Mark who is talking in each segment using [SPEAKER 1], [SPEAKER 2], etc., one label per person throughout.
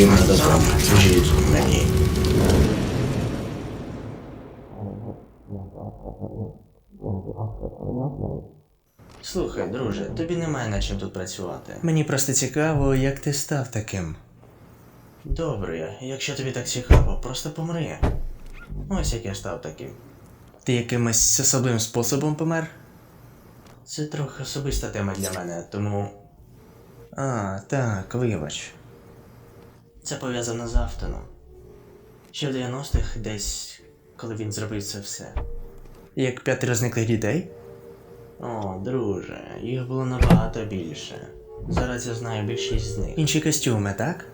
[SPEAKER 1] своїм добром. Скажіть мені. Слухай, друже, тобі немає над чим тут працювати.
[SPEAKER 2] Мені просто цікаво, як ти став таким.
[SPEAKER 1] Добре, якщо тобі так цікаво, просто помри. Ось як я став таким.
[SPEAKER 2] Ти якимось особливим способом помер?
[SPEAKER 1] Це трохи особиста тема для мене, тому
[SPEAKER 2] А, так, вибач.
[SPEAKER 1] Це пов'язано з Автоном. Ще в 90-х десь, коли він зробив це все.
[SPEAKER 2] Як п'ятеро зниклих дітей?
[SPEAKER 1] О, друже, їх було набагато більше. Зараз я знаю більшість з них.
[SPEAKER 2] Інші костюми, так?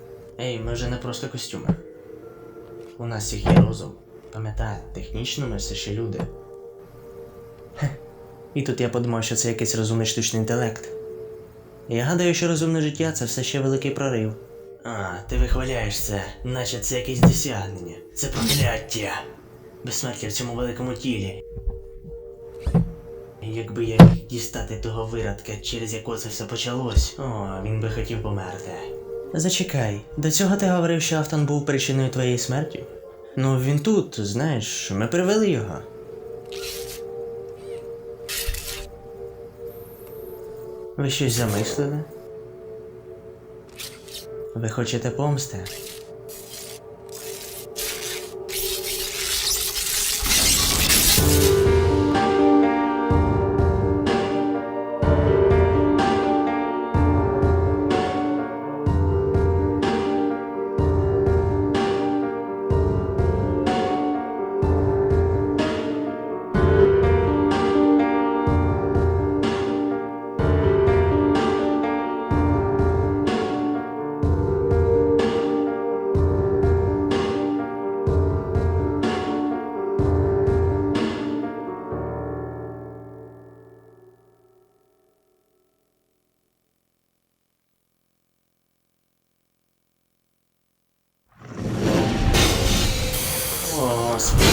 [SPEAKER 1] Ей, ми вже не просто костюми. У нас всіх є розум. Пам'ятай, технічно ми все ще люди.
[SPEAKER 2] І тут я подумав, що це якийсь розумний штучний інтелект. Я гадаю, що розумне життя це все ще великий прорив.
[SPEAKER 1] А, ти вихваляєш це, наче це якесь досягнення. Це прокляття. Безсмертя в цьому великому тілі. Якби я міг дістати того виродка, через якого це все почалось, о, він би хотів померти.
[SPEAKER 2] Зачекай, до цього ти говорив, що Автон був причиною твоєї смерті? Ну, він тут, знаєш, ми привели його. Ви щось замислили? Ви хочете помсти?
[SPEAKER 1] Господи.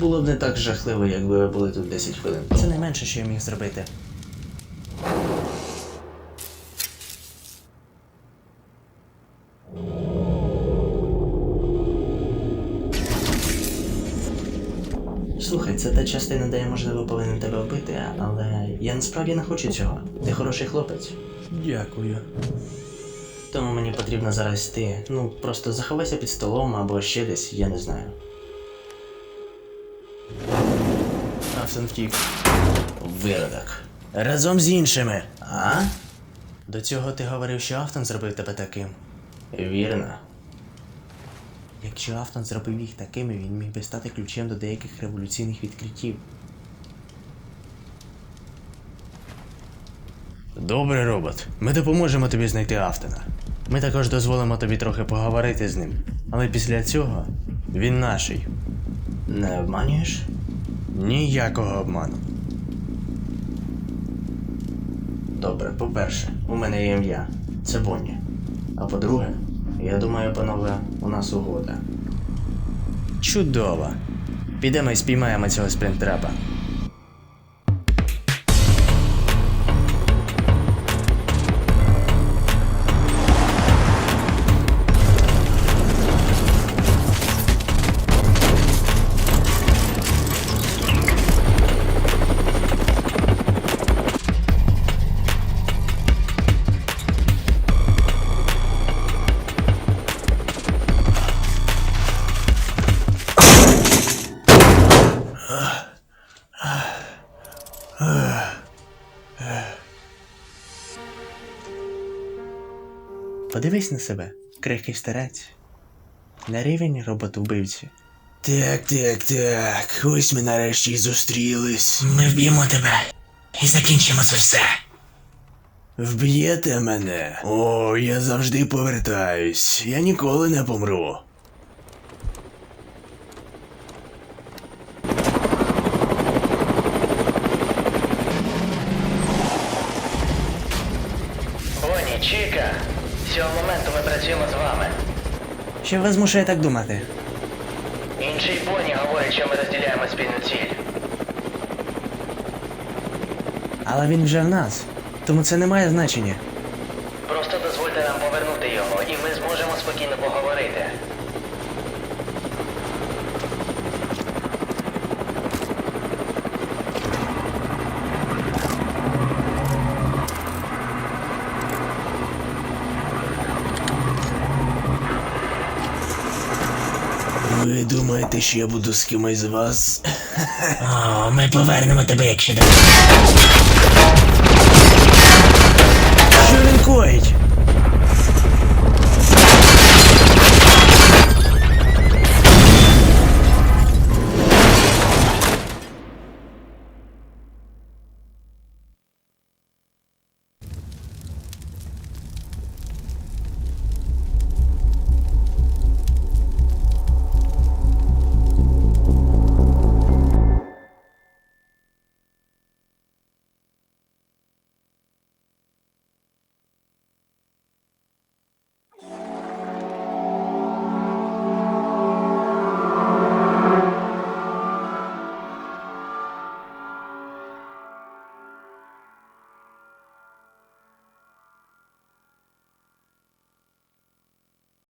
[SPEAKER 1] Було б не так жахливо, якби ви були тут 10 хвилин.
[SPEAKER 2] Це найменше, що я міг зробити.
[SPEAKER 1] Слухай, це та частина, де я можливо повинен тебе вбити, але я насправді не хочу цього. Ти хороший хлопець.
[SPEAKER 2] Дякую.
[SPEAKER 1] Тому мені потрібно зараз йти. Ну, просто заховайся під столом або ще десь, я не знаю.
[SPEAKER 2] Автон втік.
[SPEAKER 1] Виродок.
[SPEAKER 2] Разом з іншими.
[SPEAKER 1] А?
[SPEAKER 2] До цього ти говорив, що Автон зробив тебе таким.
[SPEAKER 1] Вірно.
[SPEAKER 2] Якщо Автон зробив їх такими, він міг би стати ключем до деяких революційних відкриттів. Добре, робот. Ми допоможемо тобі знайти Автона. Ми також дозволимо тобі трохи поговорити з ним. Але після цього він наший.
[SPEAKER 1] Не обманюєш?
[SPEAKER 2] Ніякого обману.
[SPEAKER 1] Добре, по-перше, у мене є ім'я. Це Бонні. А по-друге, я думаю, панове, у нас угода.
[SPEAKER 2] Чудово. Підемо і спіймаємо цього спринтрапа. Подивись на себе, крихкий старець. На рівень робот-вбивці.
[SPEAKER 1] Так, так, так. Ось ми нарешті й зустрілись.
[SPEAKER 2] Ми вб'ємо тебе і закінчимо це все.
[SPEAKER 1] Вб'єте мене? О, я завжди повертаюсь. Я ніколи не помру.
[SPEAKER 3] Чіка, з цього моменту ми працюємо з вами.
[SPEAKER 2] Що вас змушує так думати?
[SPEAKER 3] Інший Боні говорить, що ми розділяємо спільну ціль.
[SPEAKER 2] Але він вже в нас, тому це не має значення.
[SPEAKER 3] Просто дозвольте нам повернути його, і ми зможемо спокійно поговорити.
[SPEAKER 2] Знаєте, що я буду з кимось з вас.
[SPEAKER 4] О, Ми повернемо тебе, якщо далі. Що він коїть?